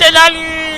જલ્દી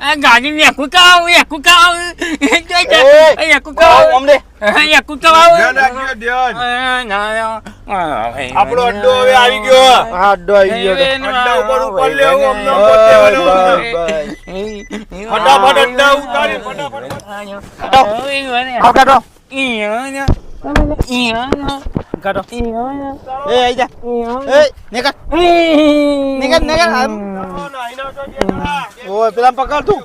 દે, દે. ગાડી એકુ કાવ એકુ કાવ એ, એકુ આવો, કાવ અમને. એકુ કાવ આપણો અડ્ડો હવે આવી ગયો હા, અડ્ડો આવી ગયો. અડ્ડા ઉપર ઉપર લેવું અમને. ફટાફટ અડ્ડા ઉતારી ફટાફટ આવ, કાઢો. એ, આઈ જા. એ, નીકળ. નીકળ, નીકળ. આમ. ઓય, પેલા પકડ તું.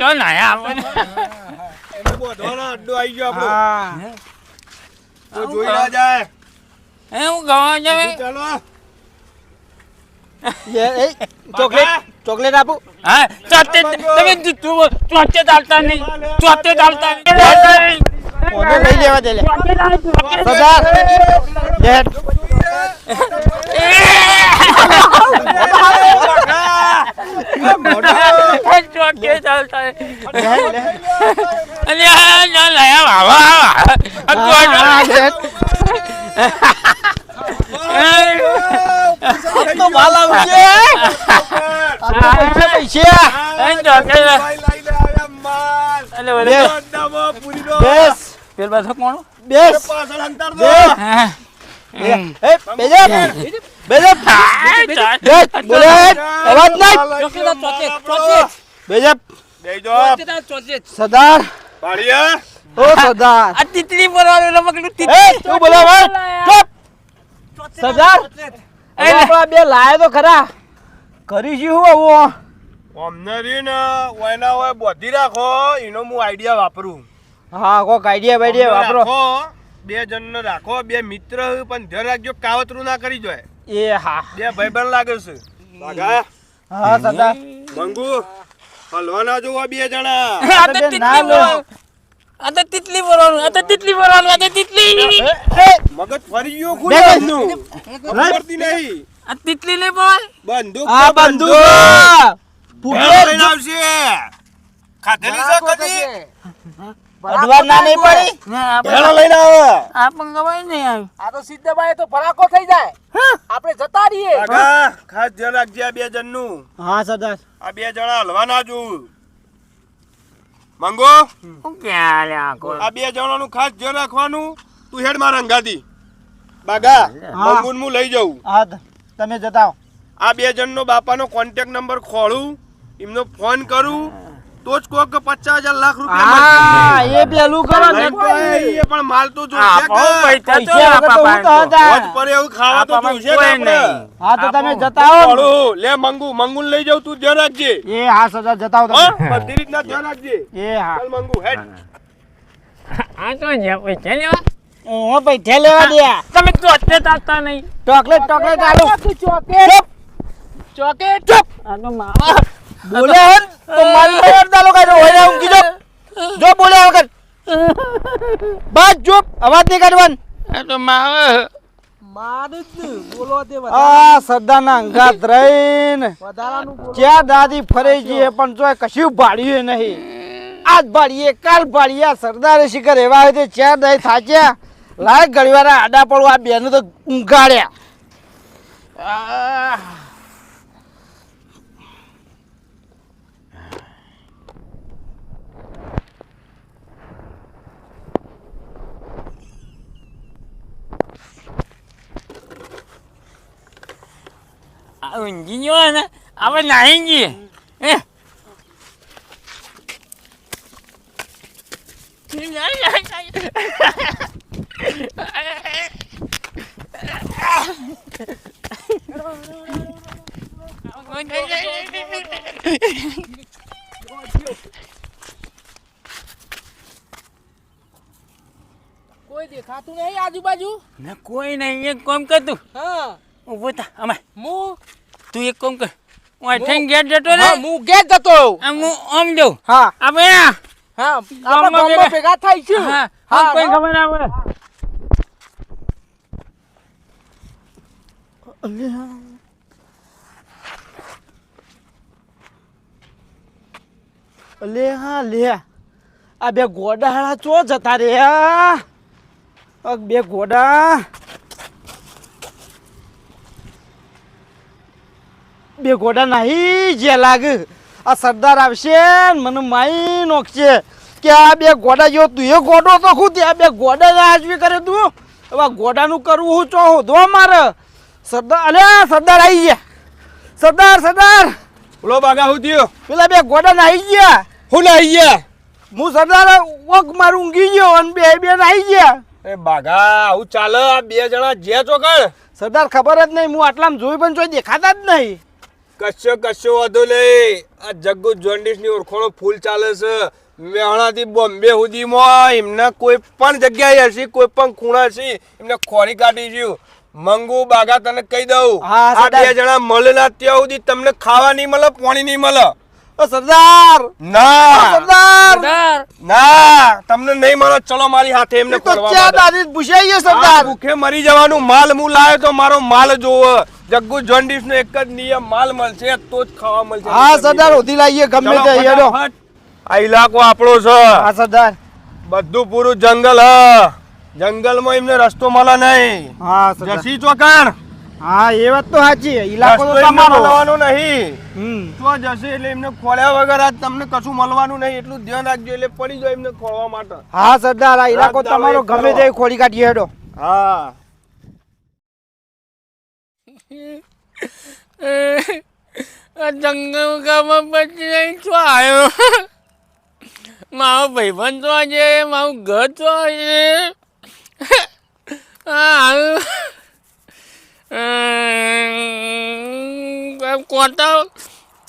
ચો નાયા આપણે એનો અડ્ડો આવી ગયો આપણો જોઈ ના જાય એ હું ગવા જાય ચાલો ચોકલેટ ચોકલેટ આપું હા ચોતે તમે તું ચોતે ચાલતા નહીં ચોતે ચાલતા નહીં ઓને લઈ લેવા દે લે સરદાર લેટ ચોતે ચાલતા આ ના લાયા વાવા હા, લેટ. તો માલ આવશે. પૈસા પૈસા. પૂરી કોણ? બેસ. પાછળ અંતર દો. સરદાર. ઓ સરદાર. આ તીતરી પરવાનું રમકડું તિતલી. તું બોલે ભાઈ ચૂપ સરદાર. આપણા બે લાયા તો ખરા. કરીશું હું આવું? અમને રીન બોધી રાખો એનો હું આઈડિયા વાપરું. હા કોક આઈડિયા બાઈડિયા વાપરો. બે જણને રાખો બે મિત્ર પણ ધ્યાન રાખજો કાવતરું ના કરી જોય. એ હા. બે ભાઈબંધ લાગે છે. લાગા હા સરદાર મંગુ હલવાના જોવા બે જણા. ના લો. પરવાનું. આ તો તીતલી તિતલી બોલવાનું અતે તીતલી પરવાનું. આ તો તીતલી. મગજ ફરી ગયો. એમનું. ખબર પડતી નહીં આ તિતલી ને બોલ બંદૂક આ બંદૂક ભેળો લઈને આવશે ખાધેલી છે કદી અડવા ના નહીં પડી ના, ભેળો લઈને આવે આ પંગવાય નહીં આવી. આ તો સિદ્ધભાઈ તો ફરાકો થઈ જાય આપણે જતા રહીએ ખાસ ધ્યાન રાખજે આ બે જણનું હા સરદાર આ બે જણા હલવાના જોવું મંગો? હું ક્યાં લે આ બે જણાનું ખાસ ધ્યાન રાખવાનું. તું હેડ મારા અંગાથી. બાગા મંગુન હું લઈ જાઉં. હા તમે જતાઓ આ બે જણનો બાપાનો કોન્ટેક્ટ નંબર ખોળું. એમનો ફોન કરું. તો જ કોક પચાસ હજાર લાખ રૂપિયા એ પેલું કરો ને લઈને પણ માલ તો આ જોઈશે બહુ કે? પૈસા તો પૈસા આપા વગર તો હું તો. પાસે. હતા. રોજ પર એવું ખાવા તો આપામાં ને હા તો તમે આપો. જતાઓ લે મંગુ મંગુન લઈ જાઉં તું ધ્યાન રાખજે. એ હા સરદાર જતાઓ હા તમે. બધી રીતના ધ્યાન રાખજે. એ હા. ચાલ મંગુ હેડ. આ તો જ્યાં પૈસા લેવા. હું પૈસા લેવા દે તમે તો અત્યારે તાકતા નહીં. ચોકલેટ ચોકલેટ આલો. ચોકેટ ચોકેટ ચૂપ. આ તો માવા. બોલે હન તો અડધા લોકો આજો હોય ઊંઘી જો જો બોલે વગર. બસ ચૂપ. અવાજ નહીં કાઢવાનો. આ તો માવા. જ ને. આ સરદારના અંગાત રહીને. વધારાનું દાદી ફરે જઈએ પણ તોય કશું ભાડ્યું નહીં. આજ ભાડીએ કાલ ભાડીએ સરદારે શિખર એવા હોય તે ચાર દાય થાચ્યા. લાય ઘડીવાર આડા પડવા આ બેનું તો ઊંઘાડ્યા. ઊંઘી ગયો ને હવે નાહી ગઈ કોઈ દેખાતું નહીં આજુબાજુ? ને કોઈ નહીં એક કોમ કરતું. હા. ઊભો થા અમે હું? તું એક કામ કર. હું આઠેન ગેટ જતો રે હા, હું ગેટ જતો હું આમ જો હા. આપણે હા આપણે ભેગા- થાય છે હા હા, કોઈ. ખબર ના પડે. લે હા લે આ બે ગોડા હાળા ચો જતા રે બે ગોડા બે ગોડા નાહી જે લાગે. આ સરદાર આવશે મને માઈ નોખશે. કે આ બે ગોડા જેવો તું એ ગોડો તો ખુદ આ બે ગોડા હાજવી કરે તું? હવે આ ગોડાનું કરવું હું ચો દો મારે? સરદાર અલે સરદાર આવી ગયા. સરદાર સરદાર. બોલો બાગા હું થયો? પેલા બે ગોડા નાહી ગયા. હું લઈ ગયા? હું સરદાર ઓક મારું ઊંઘી ગયો અને બે બે નાહી ગયા. એ બાગા આવું ચાલે. આ બે જણા જે ચોકડ સરદાર ખબર જ નહીં હું આટલામાં જોઈ પણ જોઈ દેખાતા જ નહીં. કશો કશો વાંધો નહીં આ જગ્ગુ જોન્ડિસની ઓળખોણો ફૂલ ચાલે છે. મેહણાથી બોમ્બે સુધીમાં એમને કોઈ પણ જગ્યાએ હશે કોઈ પણ ખૂણા છે એમને ખોરી કાઢી છે. મંગુ બાગા તને કહી દઉં. હા, આ બે જણા મળે ના ત્યાં સુધી તમને ખાવા નહીં મળે પાણી નહીં મળે. સરદાર! ના. સરદાર! ના. તમને નહીં મળે ચલો મારી હાથે એમને ગયો સરદાર? ભૂખે મરી જવાનું. માલ હું લાવ્યો તો મારો માલ જોવો. જગ્ગુ જોન્ડિસ નો એક જ નિયમ માલ મળશે તો જ ખાવા મળશે હા સરદાર ઉધી લાવીએ ગમે તે હેડો. આ ઇલાકો આપણો છે. હા સરદાર. બધું પૂરું જંગલ હ. જંગલમાં એમને રસ્તો મળે નહીં. હા સરદાર. જસી ચોકણ. હા એ વાત તો સાચી ઇલાકો તો તમારો. મળવાનું નહીં. હમ. તો જશે એટલે એમને ખોળ્યા વગર આજ તમને કશું મળવાનું નહીં. એટલું ધ્યાન રાખજો એટલે પડી જાય એમને ખોળવા માટે. હા સરદાર આ ઇલાકો તમારો ગમે તે ખોળી કાઢીએ હેડો. હા. આ જંગલ ગામમાં પછી નહીં છો આવ્યો મારો ભાઈબંધ તો છે મારું ઘર તો છે આ કોટા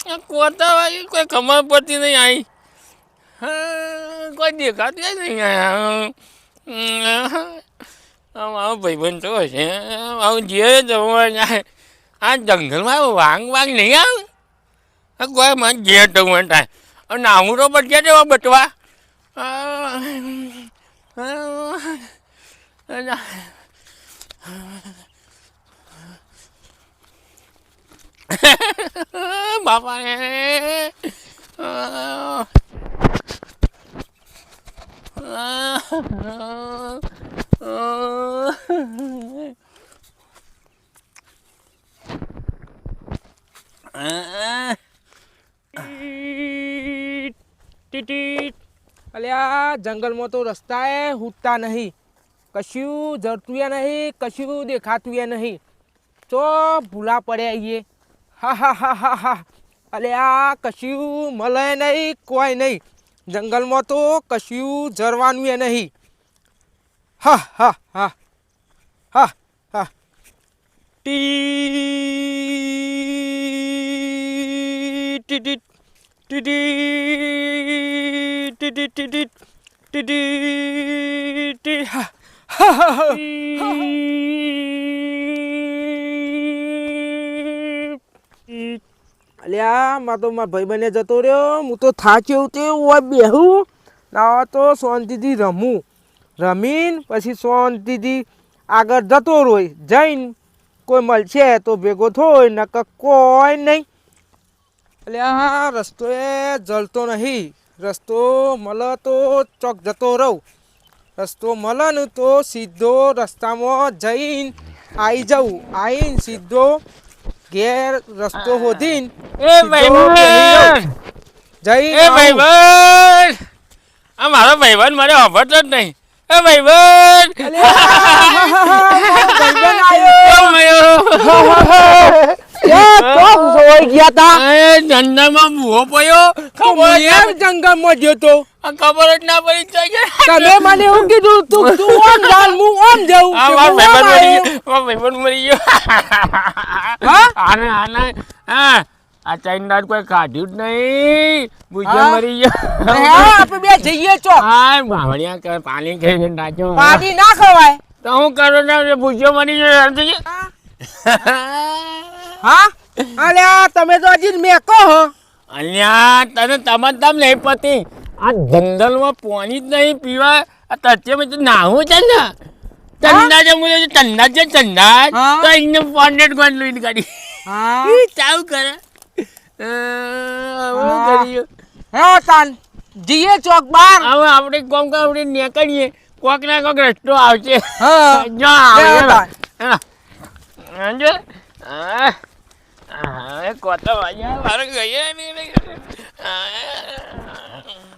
આ કોટા વાળી કોઈ ખબર પડતી નહીં આવી હા, કોઈ દેખાતું જ નહીં આયા આ મારો ભાઈબંધ તો છે મારું જે જવા જાય આ જંગલમાં વાંગ વાંગ નહીં આવે આ કોઈ મને જે જવું થાય અને નામું તો બચ્યા જવા બટવા બાપા રે અલ્યા, જંગલમાં તો રસ્તાએ હૂટતા નહીં. કશું જરતું નહીં, કશું દેખાતું નહીં. તો ભૂલા પડ્યા આઈએ હા હા હા હા હા. અલ્યા, કશું મળે નહીં, કોઈ નહીં. જંગલમાં તો કશું જરવાનું નહીં. હા હા હા. હા હા. ટી ટી ટી ટીટી ટીટી ટીટી ટીટી ટી હા હા હા અલ્યા તો મારા ભાઈ બને જતો રહ્યો. હું તો થાચ્યો તે બેહું. ના, તો શાંતિથી રમું. રમીન પછી શાંતિથી આગળ જતો રોય. જઈને કોઈ મળશે તો ભેગો થોય ન કોઈ નહીં. એટલે આ રસ્તો એ જલતો નહીં. રસ્તો મળે તો ચોક જતો રહું. રસ્તો મળે ને તો સીધો રસ્તામાં જઈને આવી જવું. આવીને સીધો ઘેર રસ્તો શોધીને આ મારો ભાઈબંધ મને વાપરતો જ નહીં. એ ભાઈબંધ ભાઈબંધ તો સોઈ ગયા તા એ ધંધામાં ભૂવો પડ્યો ખબર એમ જંગલમાં ગયો તો આ ખબર જ ના પડી કે તમે મને એવું કીધું તું તું ઓમ જાન હું ઓમ જાઉં આ મારો મરી ગયો મરી ગયો હા? આને આને હા આ ચાઈન કોઈ કાઢ્યું જ નહીં. ભૂજ્યો મરી ગયો. આપણે બે જઈએ છો. હા ભાવણિયા પાણી ખાઈને નાચો પાણી ના ખવાય. તો હું કરો ને ભૂજો મરી ગયો એમ થઈ હા? અલ્યા તમે તો હજી મેકો હો. અલ્યા તને તમે તમ નહીં પતી. આ જંગલમાં પાણી જ નહીં પીવા આ તથ્ય મેં નાહું છે ને. ચંદા છે મુજે ચંદા છે ચંદા? તો એને પોન્ડેડ ગોન લઈને કાઢી. હા? ચાવ કરે. જઈએ ચોક બાર. હવે આપણે કોમ કામ આપણે નીકળીએ. કોક ના કોક રસ્તો આવશે.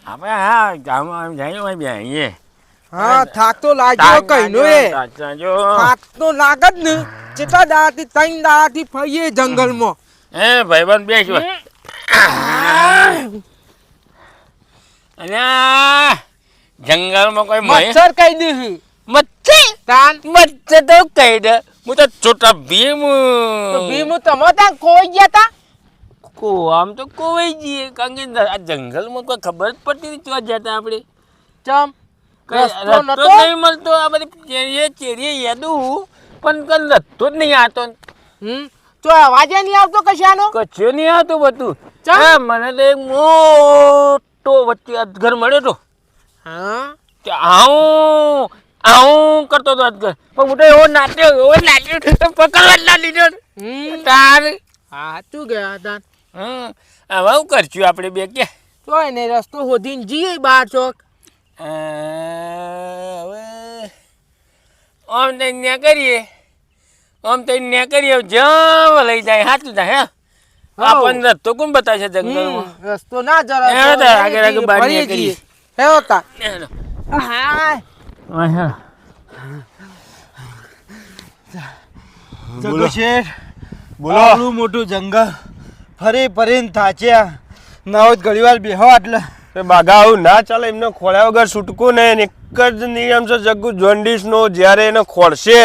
આપણે હા ગામમાં આમ જઈએ હોય બેહીએ. હા થાક તો લાગ્યો કઈનો એ થાક તો લાગ ને. કેટલા દાડાથી ત્રણ દાડાથી ફરીએ જંગલમાં. એ ભાઈબંધ બેસ અલ્યા જંગલમાં કોઈ મચ્છર કહી દીધી મચ્છર? તાન. મચ્છર તો કહી દે. હું તો છોટા ભીમ. ભીમ તમે ત્યાં ખોઈ ગયા તા? કો આમ તો કોઈ જઈએ કારણ કે આ જંગલમાં કોઈ ખબર જ પડતી નથી ક્યાં જતા આપણે. ચમ રસ્તો નહીં મળતો આ બધી ચેરીએ ચેરીએ યાદું. પણ કઈ રસ્તો જ નહીં આવતો હમ? તો અવાજે નહીં આવતો કશાનો? કચ્છો નહીં આવતું બધું. ચા મને તો એક મોટો વચ્ચે અધઘર મળ્યો તો. હા? કે આવું આવું કરતો હતો અધઘર પણ તો એવો નાટ્યો એવો નાટ્યો પકડવા જ ના લીધો તાર. હા તું ગયા હતા હમ હવે હું કરશું આપણે બે કે? તો એને રસ્તો શોધીને જઈએ બાર ચોક. હવે. આમ તો ન્યા કરીએ. આમ તો ને કરીએ જ્યાં લઈ જાય સાચું જાય હે? આપણ રસ્તો કોણ બતાવશે જંગલમાં? હમ, રસ્તો ના જરા એ તો આગળ આગળ બહાર કરી હે હોતા હા હા. જગો શેઠ બોલો. આટલું મોટું જંગલ ફરી ફરીને થાચ્યા. ના જ ઘણી વાર બેહો એટલે એ બાગા આવું ના ચાલે એમને ખોળ્યા વગર છૂટકું નહીં એક જ નિયમ છે જગ્ગુ જોન્ડિસ નો જ્યારે એને ખોળશે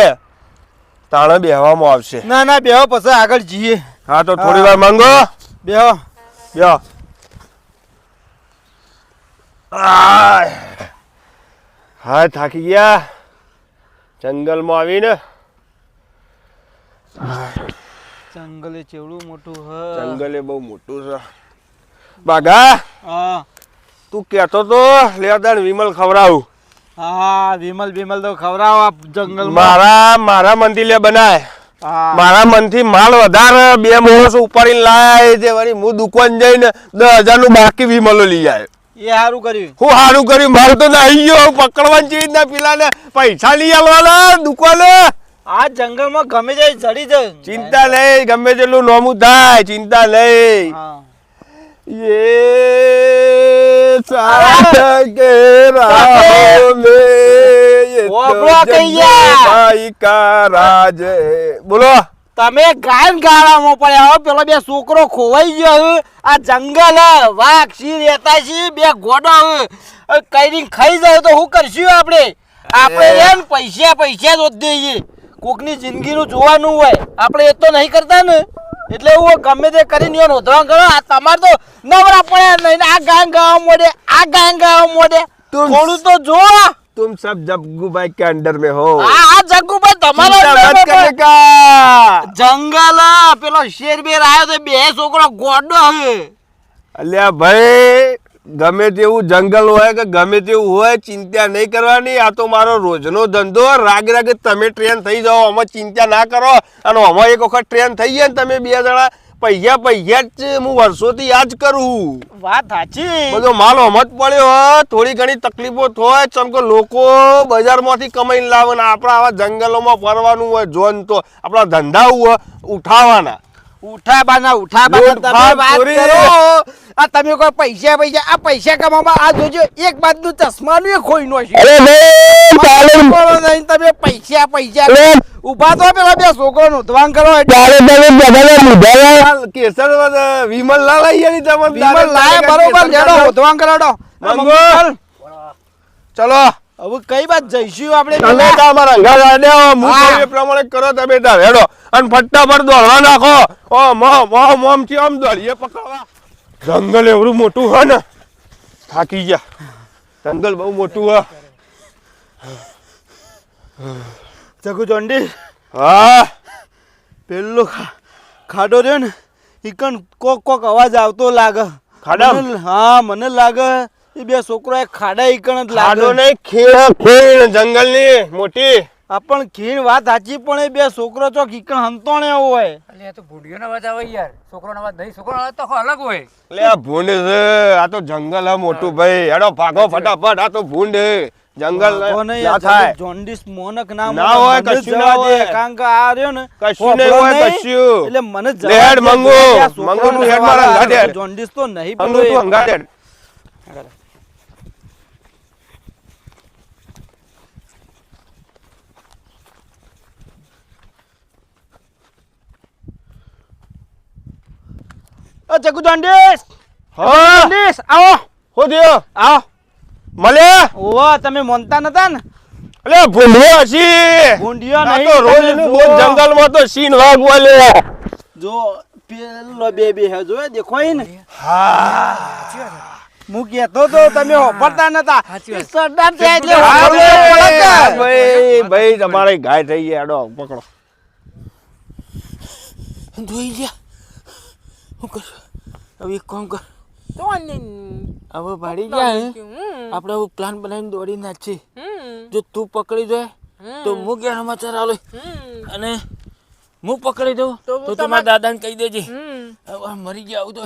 તાણે બેહવામાં આવશે. ના ના બેહો પછી આગળ જઈએ. હા તો થોડી વાર માંગો. બેહો. બેહો. હા થાકી ગયા. જંગલમાં આવીને. જંગલે ચેવડું મોટું હ. જંગલ એ બહુ મોટું છે. બાગા હા. તું કહેતો તો લેદાન વિમલ ખવડાવું. હા વિમલ વિમલ તો ખવડાવો જંગલ મારા મારા મનથી લે બનાય. મારા મનથી માલ વધારે બે માણસો ઉપાડીને લાય છે વળી હું દુકાન જઈને દસ હજારનું બાકી વિમલો લઈ જાય એ સારું કર્યું. હું સારું કર્યું. મારું તો નાહી ગયો પકડવાની ચીજ ના પેલા પૈસા લઈ આવવાના દુકાને. આ જંગલમાં ગમે તે ચડી જાય. ચિંતા નહીં ગમે તેટલું નોમું થાય ચિંતા નહીં. હા. બોલો. તમે ગાયન ગાળામાં પડ્યા હો. પેલો બે છોકરો ખોવાઈ ગયો આ જંગલ વાઘ સિંહ રહેતા છે બે ગોડો કઈ ખાઈ જાય તો શું કરશું આપણે? આપણે પૈસા પૈસા જ દઈએ. કોકની જિંદગીનું જોવાનું હોય. આપણે એ તો નહીં કરતા ને. એટલે હું ગમે તે કરીને યો નોંધવા કરો આ તમારે તો નવરા પડ્યા નહીં ને આ ગાયન ગાવા મોડે આ ગાયન ગાવા મોડે તુમ- થોડું તો જો तुम सब जग्गू भाई के अंडर में हो આ આ જગ્ગુભાઈ તમારો चिंता मत करने का જંગલ હે, પેલો શેર બેર આવ્યો તો બે છોકરો ગોડો હે અલ્યા ભાઈ ગમે તેવું જંગલ હોય કે ગમે તેવું હોય ચિંતા નહીં કરવાની. આ તો મારો રોજનો ધંધો. રાગ રાગ તમે ટ્રેન થઈ જાઓ. આમાં ચિંતા ના કરો. અને આમાં એક વખત ટ્રેન થઈ જાય ને તમે બે જણા પૈયા પૈયા જ હું વર્ષોથી યાદ કરું. વાત સાચી. બધો માલ હમત પડ્યો હોય થોડી ઘણી તકલીફો થાય ચમકો લોકો બજારમાંથી કમાઈને લાવે ને આપણા આવા જંગલોમાં ફરવાનું હોય જોન તો આપણા ધંધા હોય ઉઠાવાના. ઉઠા બાના ઉઠા બાના. તમે વાત કરો. આ તમે કોઈ પૈસા પૈસા આ પૈસા કમાવા આ જોજો એક બાજુ ચશ્માનું એ ખોઈ નો છે તમે પૈસા પૈસા. ઊભા તો પેલા બે છોકરો નું ધ્વાન કરો કેસર વિમલ ના લઈ તમને વિમલ લાય બરોબર ધ્વાન કરાડો. ચલો. હવે કઈ વાત જઈશું આપણે? તમે? તો અમારા ઘર આડે હું હા. પ્રમાણે કરો તમે બેટા હેડો અને ફટાફટ દોડવા નાખો. ઓ મો મો મોમથી આમ દોડીએ પકડવા. જંગલ એવડું મોટું હે ને. થાકી ગયા. જંગલ બહુ મોટું હે. જગુ ચોંડી હા. પેલો ખાડો રહ્યો ને ઈકણ કોક કોક અવાજ આવતો લાગે. ખાડા હા મને લાગે એ બે છોકરો ખાડા ઈકણ જ લાગે. નહીં ખીણ ખીણ જંગલની મોટી. આ પણ ખીણ વાત સાચી પણ એ બે છોકરો ચોક ઈકણ હંતોણે હોય. એટલે આ તો ભૂંડીઓનો અવાજ આવે યાર. છોકરાનો અવાજ નહીં છોકરાનો તો અલગ હોય. એટલે આ ભૂંડ છે આ તો જંગલ હે મોટું ભાઈ. એડો ભાગો ફટાફટ આ તો ભૂંડ હે. જંગલ ના થાય. જોન્ડિસ મોનક ના ના હોય, કશું ના હોય. કારણ કે આ રહ્યો ને કશું નહીં હોય, કશું. એટલે મને જ હેડ મંગુ. મંગુ તું હેડ મારા આ અંગાથે હેડ. જોન્ડિસ તો નહીં તું એ- અ જગુ જોન્ડિસ હા? જોન્ડિસ આવો! હો દેવ આવો! મળે? ઓવા તમે મોનતા નતા ને? અલે ભૂંડો હસી ભૂંડિયો નહીં તો રોજ તમે જંગલ. રોજ તો સીન વાઘ વાલે જો પેલો બે બે હે જો દેખો ને? હું. કહેતો તો તમે પડતા નતા. ઈ સરદાર છે એટલે ભાઈ ભાઈ તમારી ગાય થઈ ગઈ એડો પકડો. ધોઈ ગયા શું કર? હવે એક કામ કર. હવે ભાડી જાય આપણે હવે પ્લાન બનાવીને દોડી નાખી જો તું પકડી જાય તો હું ગયા સમાચાર આલે અને હું પકડી દઉં તો તમારા દાદાને કહી દેજે. હવે મરી ગયા આવું તો.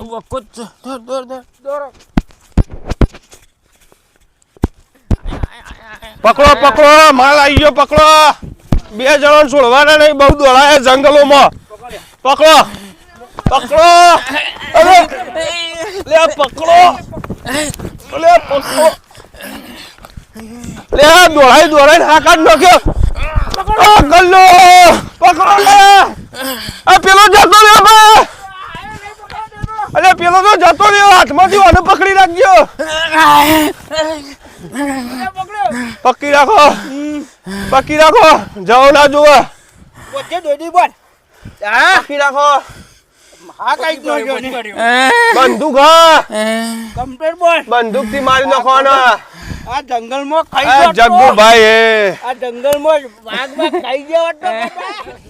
હવે અક્કો જ દોર દોર દોર દોર પકડો પકડો માલ આવી ગયો પકડો. બે જણા છોડવાના નહીં બહુ દોડાયા જંગલોમાં. પકડો. પકડો અરે લે પકડો લે પકડો લે દોડાઈ દોડાઈ હા કાઢ નાખ્યો આ ગલ્લો! પકડો લે! આ પેલો જતો રહ્યો બા! અલે પેલો તો જતો રહ્યો હાથમાંથી આને પકડી રાખજો પકડી રાખો. પકડી રાખો. જાઓ ના જુઓ વચ્ચે દોડી પણ પકડી રાખો. બંદૂક હા. કમ્પ્લેટ બોલ. બંદૂકથી મારી નાખવાનો. આ જંગલમાં ખાઈ આ ગયો તો. જગ્ગુભાઈ એ. આ જંગલમાં વાઘ વાઘ ખાઈ ગયો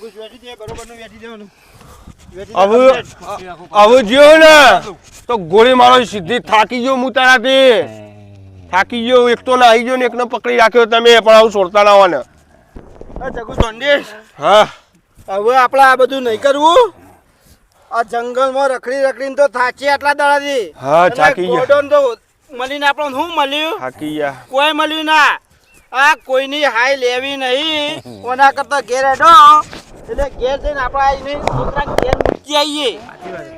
મુકુસ બેઠી દે, બરોબરનું દેવાનું. ને. તો ગોળી મારો સીધી થાકી ગયો હું તારાથી. થાકી ગયો એક તો ના આવી ગયો ને એકને પકડી રાખ્યો તમે પણ આવું છોડતા ના હોને જગુ ચોંડીસ, હા. હવે આપણે આ બધું નહીં કરવું. આ જંગલમાં રખડી રખડીને તો થાચી આટલા દાડાથી. હા, થાકી ગયા. તો મળીને આપણને શું મળ્યું? થાકી ગયા. કોઈ મળ્યું ના. આ કોઈની હાય લેવી નહીં. ઓના કરતા ઘેર હેડો એટલે ઘેર જઈને આપણે છોકરા ઘેર મૂકી આવીએ.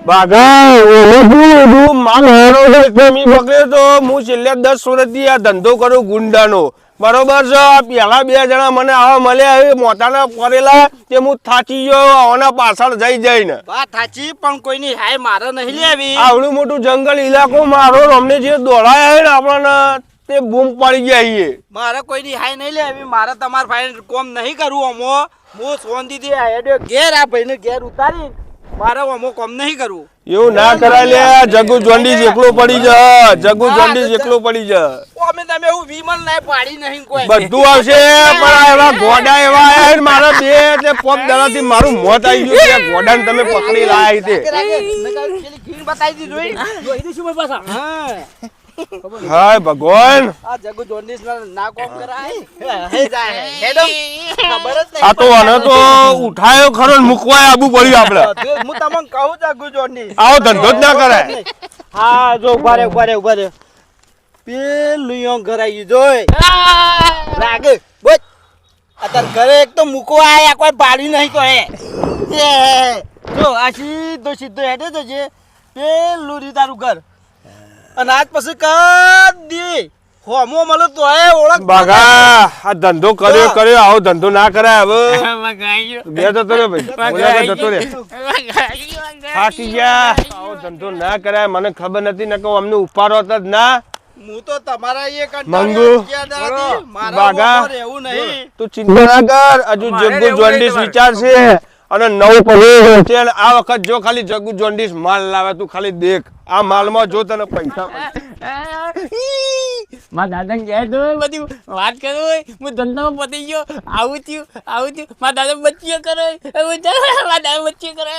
બાગા ઓલું માલ હારો છે તમે પકડ્યો તો. હું છેલ્લે દસ વર્ષથી આ ધંધો કરું ગુંડાનો. બરોબર છે પેલા બે જણા મને આવા મળ્યા મોટાના કરેલા તે હું થાચી ગયો આના પાછળ જઈ જઈને. વાત સાચી પણ કોઈની હાય મારે નહીં લેવી. આવડું મોટું જંગલ ઇલાકો મારો અમને જે દોડાયા છે ને આપણને તે બૂમ પડી ગયા છીએ મારે કોઈની હાય નહીં લેવી મારે તમારે ભાઈ કોમ નહીં કરવું અમો હું આ હેડ્યો ઘેર આ ભાઈને ઘેર ઉતારી મારે અમો કોમ નહીં કરવું. એવું ના કરાય લે જગુ જોંડી એકલો પડી જા જગુ જોંડી એકલો પડી જા. અમે તમે એવું વિમલ ના પાડી નહીં કોઈ. બધું આવશે પણ એવા ગોડા એવા આયા છે ને મારા બે એટલે પોપ દડાથી મારું મોત આવી ગયું છે. ગોડાને તમે પકડી લાયા તે બતાવી દીધું જોઈ દીધું શું પાછા? હા. હાય ભગવાન. આ જગુ જોન્ડીસ ના કોમ કરાય? હે જાય. હેડો. ખબર જ નહીં આ તો આને તો ઉઠાયો ખરો ને મુકવાય આબુ પડ્યું આપણે. હું તમને કહું જગુ જોન્ડીસ આવો ધંધો જ ના કરાય. હા જો ઊભા રે ઊભા રે ઊભા રે પેલું ઘરાઈ ઘર જોય. લાગે બોલ. અત્યારે ઘરે એક તો મૂકો આયા કોઈ પાડી નહીં કોઈ જો આ સીધો સીધો હેડે તો છે પેલું રી તારું ઘર. અને આજ પછી કદી હોમો મળે તો એ ઓળખ બાગા આ ધંધો કર્યો કર્યો આવો ધંધો ના કરાય હવે. બે તો રહ્યો ભાઈ. જતો રે થાકી ગયા આવો ધંધો ના કરાય મને ખબર નથી ને કહું અમને ઉપાડો હતો જ ના. હું તો તમારા એ મંગુ. મારા બાગા. નહીં. તું ચિંતા ના કર હજુ જગ્ગુ જોન્ડિસ વિચાર છે અને નવું પડ્યું છે. અને આ વખત જો ખાલી જગુ જોન્ડીસ માલ લાવે તું ખાલી દેખ. આ માલમાં જો તને પૈસા મા દાદા કહે તો બધી વાત કરો હું ધંધામાં પતી ગયો. આવું થયું આવું થયું. મા દાદા બચ્ચીઓ કરો. મા દાદા બચ્ચીઓ કરે.